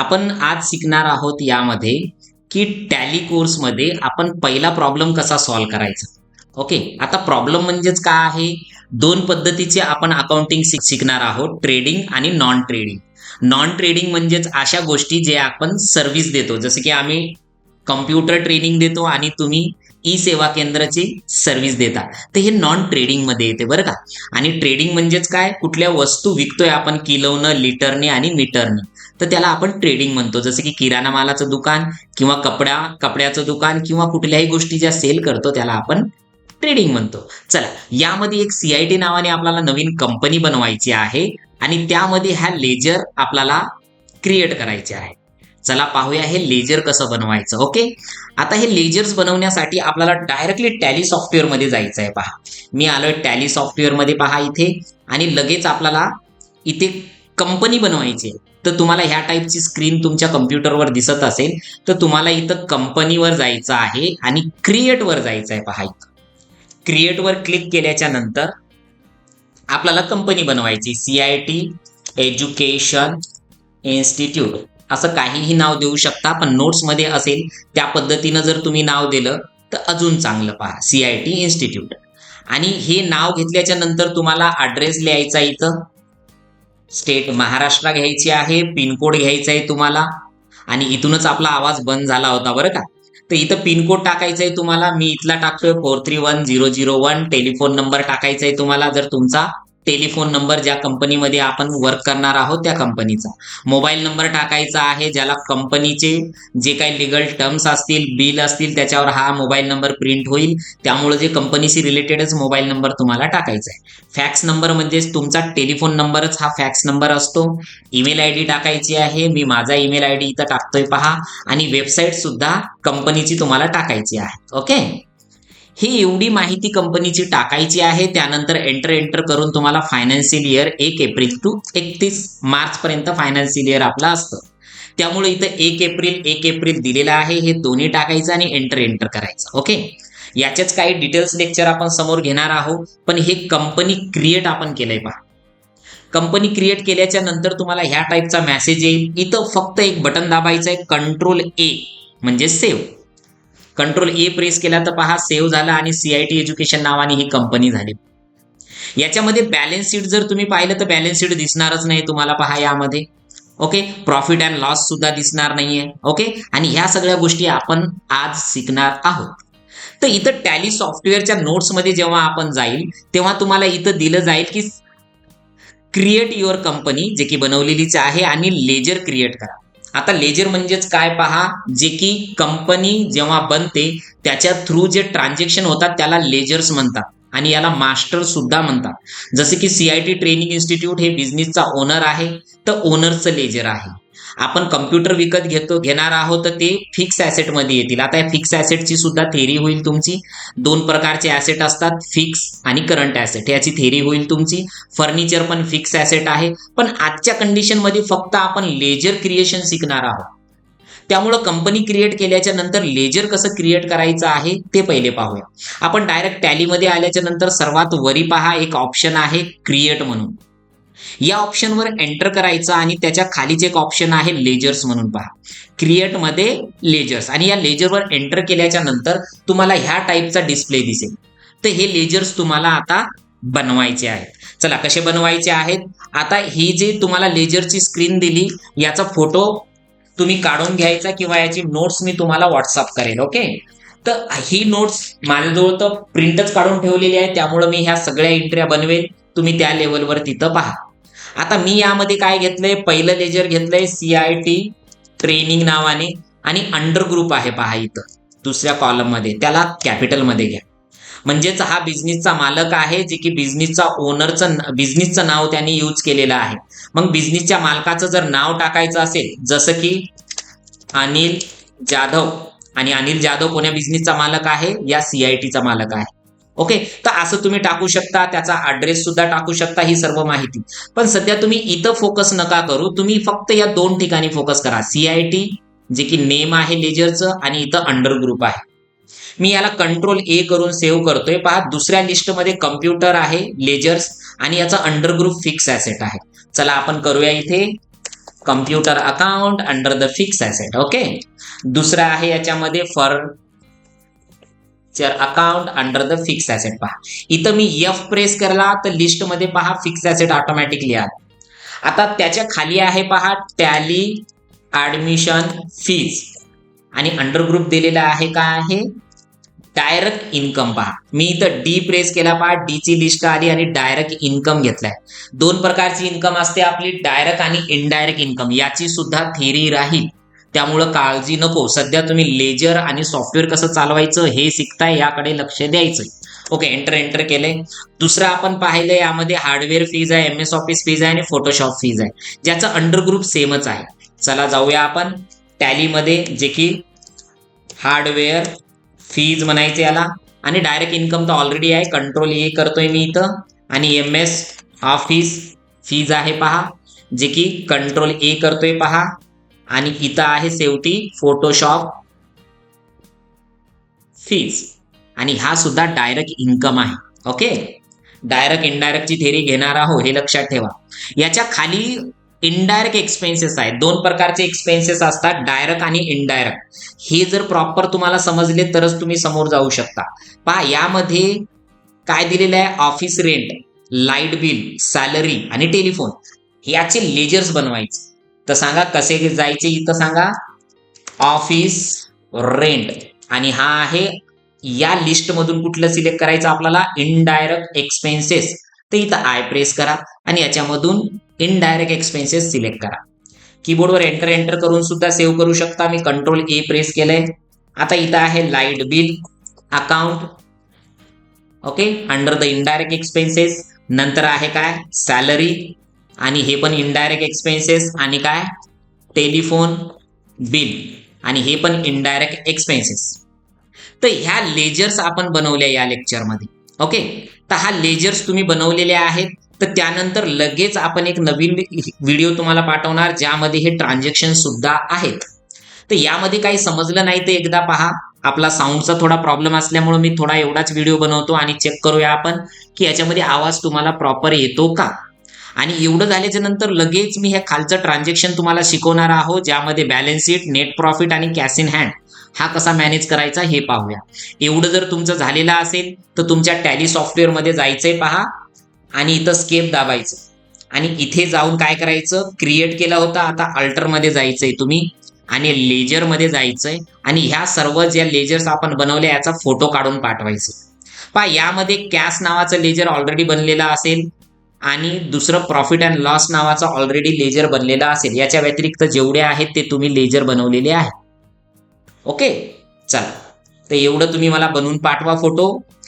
आपण आज शिकणार आहोत यामध्ये की टॅली कोर्समध्ये आपण पहिला प्रॉब्लेम कसा सॉल्व्ह करायचा. ओके आता प्रॉब्लेम म्हणजेच काय आहे? दोन पद्धतीचे आपण अकाउंटिंग शिकणार आहोत ट्रेडिंग आणि नॉन ट्रेडिंग नॉन ट्रेडिंग म्हणजेच अशा गोष्टी जे आपण सर्व्हिस देतो. जसं की आम्ही कम्प्युटर ट्रेनिंग देतो आणि तुम्ही ई सेवा केंद्राची सर्व्हिस देता. तर हे नॉन ट्रेडिंगमध्ये येते बरं का? आणि ट्रेडिंग म्हणजेच काय? कुठल्या वस्तू विकतोय आपण किलोनं लिटरने आणि मीटरने. तर त्याला आपण ट्रेडिंग म्हणतो. जसं की किराणा मालाचं दुकान किंवा कपड्या कपड्याचं दुकान किंवा कुठल्याही गोष्टी ज्या सेल करतो त्याला आपण ट्रेडिंग म्हणतो. चला यामध्ये एक सी आय टी नावाने आपल्याला नवीन कंपनी बनवायची आहे आणि त्यामध्ये ह्या लेजर आपल्याला क्रिएट करायचे आहे. चला पाहूया हे लेजर कसं बनवायचं ओके आता हे लेजर्स बनवण्यासाठी आपल्याला डायरेक्टली टॅली सॉफ्टवेअरमध्ये जायचं आहे पहा. मी आलोय टॅली सॉफ्टवेअरमध्ये पहा इथे आणि लगेच आपल्याला इथे कंपनी बनवायची आहे. तर तुम्हाला ह्या टाईपची स्क्रीन तुमच्या कम्प्युटरवर दिसत असेल तर तुम्हाला इथं कंपनीवर जायचं आहे आणि क्रिएटवर जायचं आहे पहा इथं. क्रिएटवर क्लिक केल्याच्यानंतर आपल्याला कंपनी बनवायची C I T education institute असं काहीही नाव देऊ शकता पण नोट्समध्ये असेल त्या पद्धतीनं जर तुम्ही नाव दिलं तर अजून चांगलं पहा सी आय टी इन्स्टिट्यूट आणि हे नाव घेतल्याच्या नंतर तुम्हाला ॲड्रेस लिहायचा इथं. स्टेट महाराष्ट्र घ्यायची आहे पिनकोड घ्यायचा आहे तुम्हाला. आणि इथूनच आपला आवाज बंद झाला होता बरं का? तर इथं पिनकोड टाकायचा आहे तुम्हाला. मी इथला टाकतोय four three one zero zero one telephone number टाकायचा आहे तुम्हाला जर तुमचा. टेलिफोन नंबर ज्या कंपनीमध्ये आपण वर्क करणार आहोत त्या कंपनीचा. मोबाईल नंबर टाकायचा आहे ज्याला कंपनीचे जे काही लिगल टर्म्स असतील बिल असतील त्याच्यावर हा मोबाईल नंबर प्रिंट होईल. त्यामुळे जे कंपनीशी रिलेटेडच मोबाईल नंबर तुम्हाला टाकायचा आहे. फॅक्स नंबर म्हणजेच तुमचा टेलिफोन नंबरच हा फॅक्स नंबर असतो. ईमेल आय डी टाकायची आहे. मी माझा ईमेल आय डी इथं टाकतोय पहा. आणि वेबसाईट सुद्धा कंपनीची तुम्हाला टाकायची आहे. ओके ही एवढी माहिती कंपनीची टाकायची आहे. त्यानंतर एंटर एंटर करून तुम्हाला फायनान्शियल इयर एक एप्रिल टू एकतीस मार्च पर्यंत फायनान्शियल इयर आपला असतं. त्यामुळे इथं एक एप्रिल एक एप्रिल दिलेलं आहे. हे दोन्ही टाकायचं आणि एंटर एंटर करायचं. ओके याच्याच काही डिटेल्स लेक्चर आपण समोर घेणार आहोत. पण हे कंपनी क्रिएट आपण केलंय पहा. कंपनी क्रिएट केल्याच्यानंतर तुम्हाला ह्या टाईपचा मेसेज येईल. इथं फक्त एक बटन दाबायचं आहे कंट्रोल ए म्हणजे सेव्ह कंट्रोल ए प्रेस केला तर पहा सेव्ह झाला आणि सीआयटी एज्युकेशन नावाने ही कंपनी झाली. याच्यामध्ये बॅलन्स शीट जर तुम्ही पाहिलं तर बॅलन्स शीट दिसणारच नाही तुम्हाला पहा यामध्ये. ओके प्रॉफिट अँड लॉस सुद्धा दिसणार नाहीये. ओके आणि ह्या सगळ्या गोष्टी आपण आज शिकणार आहोत. तर इथं टॅली सॉफ्टवेअरच्या नोट्समध्ये जेव्हा आपण जाईल तेव्हा तुम्हाला इथं दिलं जाईल की क्रिएट युअर कंपनी जे की बनवलेलीच आहे आणि लेजर क्रिएट करा. आता लेजर म्हणजेच काय पहा? जे की कंपनी जेव्हा बनते त्याच्या थ्रू जे ट्रान्झॅक्शन होतात त्याला लेजर्स म्हणतात. आणि याला मास्टर सुद्धा म्हणतात. जसे की सीआयटी ट्रेनिंग इन्स्टिट्यूट हे बिझनेसचा ओनर आहे तर ओनरचं लेजर आहे. आपण कम्प्युटर विकत घेतो घेणार आहोत तर ते फिक्स ॲसेटमध्ये येतील. आता या फिक्स ॲसेटची सुद्धा थेरी होईल तुमची. दोन प्रकारचे ॲसेट असतात फिक्स आणि करंट ॲसेट याची थेरी होईल तुमची. फर्निचर पण फिक्स ॲसेट आहे. पण आजच्या कंडिशनमध्ये फक्त आपण लेजर क्रिएशन शिकणार आहोत. त्यामुळं कंपनी क्रिएट केल्याच्यानंतर लेजर कसं क्रिएट करायचं आहे ते पहिले पाहूया. आपण डायरेक्ट टॅलीमध्ये आल्याच्यानंतर सर्वात वरी पहा एक ऑप्शन आहे क्रिएट म्हणून. या ऑप्शनवर एंटर करायचं आणि त्याच्या खालीच एक ऑप्शन आहे लेजर्स म्हणून पहा. क्रिएटमध्ये लेजर्स आणि या लेजरवर एंटर केल्याच्यानंतर तुम्हाला ह्या टाईपचा डिस्प्ले दिसेल. तर हे लेजर्स तुम्हाला आता बनवायचे आहेत. चला कसे बनवायचे आहेत? आता ही जी तुम्हाला लेजरची स्क्रीन दिली याचा फोटो तुम्ही काढून घ्यायचा किंवा याची नोट्स मी तुम्हाला व्हॉट्सअप करेल ओके तर ही नोट्स माझ्याजवळ तर प्रिंटच काढून ठेवलेली आहे त्यामुळे मी ह्या सगळ्या एंट्र्या बनवेल. तुम्ही त्या लेवलवर तिथं पहा. आता मी यामध्ये काय घेतलंय? पहिलं लेजर घेतलंय सी आय टी ट्रेनिंग नावाने आणि अंडर ग्रुप आहे पहा इथं. दुसऱ्या कॉलममध्ये त्याला कॅपिटलमध्ये घ्या. म्हणजेच हा बिझनेसचा मालक आहे जे की बिझनेसचा ओनरचं बिझनेसचं नाव त्यांनी यूज केलेलं आहे. मग बिझनेसच्या मालकाचं जर नाव टाकायचं असेल जसं की अनिल जाधव. आणि अनिल जाधव कोण्या बिझनेसचा मालक आहे? या सीआयटीचा मालक आहे. ओके तर असं तुम्ही टाकू शकता त्याचा ऍड्रेस सुद्धा टाकू शकता ही सर्व माहिती. पण सध्या तुम्ही इथं फोकस नका करू. तुम्ही फक्त या दोन ठिकाणी फोकस करा. सीआयटी जे की नेम आहे लेजरचं आणि इथं अंडर ग्रुप आहे. मी याला कंट्रोल ए करून सेव्ह करतोय. पहा दुसऱ्या लिस्टमध्ये कम्प्युटर आहे लेजर्स आणि याचा अंडर ग्रुप फिक्स ॲसेट आहे. चला आपण करूया इथे. Computer account under the fix asset okay दुसरं आहे याच्यामध्ये furniture account under the fix asset पहा. इथं मी एफ प्रेस करला तर लिस्टमध्ये पहा फिक्स ॲसेट ऑटोमॅटिकली आला. आता त्याच्याखाली आहे पहा टॅली ॲडमिशन फीज आणि अंडर ग्रुप दिलेला आहे काय आहे? डायरेक्ट इन्कम पहा. मी इथं डी प्रेस केला पहा. डी ची लिस्ट आली आणि डायरेक्ट इन्कम घेतलाय. दोन प्रकारची इन्कम असते आपली डायरेक्ट आणि इनडायरेक्ट इन्कम याची सुद्धा थेरी राहील. त्यामुळं काळजी नको. सध्या तुम्ही लेजर आणि सॉफ्टवेअर कसं चालवायचं हे शिकताय याकडे लक्ष द्यायचं ओके एंटर एंटर केलंय. दुसरं आपण पाहिलं यामध्ये हार्डवेअर फीज आहे एम एस ऑफिस फीज आहे आणि फोटोशॉप फीज आहे. ज्याचं अंडर ग्रुप सेमच आहे. चला जाऊया आपण टॅलीमध्ये जे की हार्डवेअर फीज म्हणायचे याला. आणि डायरेक्ट इन्कम तर ऑलरेडी आहे. कंट्रोल ए e करतोय मी इथं. आणि एम एस ऑफिस फीज आहे पहा. जे की कंट्रोल ए e करतोय पहा. आणि इथं आहे शेवटी फोटोशॉप फीज आणि हा सुद्धा डायरेक्ट इन्कम आहे. ओके डायरेक्ट इनडायरेक्टची थेरी घेणार आहो हे लक्षात ठेवा. याच्या खाली इनडायरेक्ट एक्सपेन्सेस आहेत. दोन प्रकारचे एक्सपेन्सेस असतात डायरेक्ट आणि इनडायरेक्ट हे जर प्रॉपर तुम्हाला समजले तरच तुम्ही समोर जाऊ शकता. पहा यामध्ये काय दिलेलं आहे? Office rent light bill salary आणि टेलिफोन याचे लेजर्स बनवायचे. तर सांगा कसे जायचे इथं सांगा. ऑफिस रेंट आणि हा आहे या लिस्टमधून कुठलं सिलेक्ट करायचं आपल्याला? इनडायरेक्ट एक्सपेन्सेस तर इथं आय प्रेस करा आणि याच्यामधून इनडायरेक्ट एक्सपेन्सेस सिलेक्ट करा. कीबोर्डवर एंटर एंटर करून सुद्धा सेव्ह करू शकता. मी कंट्रोल ए प्रेस केलंय. आता इथं आहे light bill account okay under the indirect expenses नंतर आहे काय? सॅलरी आणि हे पण इनडायरेक्ट एक्सपेन्सेस आणि काय? टेलिफोन बिल आणि हे पण इनडायरेक्ट एक्सपेन्सेस तर ह्या लेजर्स आपण बनवल्या या लेक्चरमध्ये ओके तर हा लेजर्स तुम्ही बनवलेले आहेत तर त्यानंतर लगेच आपण एक नवीन व्हिडिओ तुम्हाला पाठवणार ज्यामध्ये हे ट्रान्झॅक्शन सुद्धा आहेत. तर यामध्ये काही समजलं नाही तर एकदा पहा. आपला साऊंडचा थोडा प्रॉब्लेम असल्यामुळे मी थोडा एवढाच व्हिडिओ बनवतो आणि चेक करूया आपण की याच्यामध्ये आवाज तुम्हाला प्रॉपर येतो का? आणि एवढं झाल्याच्यानंतर लगेच मी हे खालचं ट्रान्झॅक्शन तुम्हाला शिकवणार आहोत ज्यामध्ये बॅलन्स शीट नेट प्रॉफिट आणि कॅश इन हँड हा कसा मॅनेज करायचा हे पाहूया. एवढं जर तुमचं झालेलं असेल तर तुमच्या टॅली सॉफ्टवेअरमध्ये जायचंय पहा आणि इथं स्केप दाबायचं. आणि इथे जाऊन काय करायचं? क्रिएट केला होता आता अल्टरमध्ये जायचंय तुम्ही आणि लेजरमध्ये जायचंय आणि ह्या सर्व ज्या लेजर्स आपण बनवले याचा फोटो काढून पाठवायचे. पहा यामध्ये कॅश नावाचं लेजर ऑलरेडी बनलेलं असेल आणि दुसरं प्रॉफिट अँड लॉस नावाचा ऑलरेडी लेजर बनलेला असेल याच्या व्यतिरिक्त जेवढे आहेत ते तुम्ही लेजर बनवलेले आहे ओके चला. तर एवढं तुम्ही मला बनवून पाठवा फोटो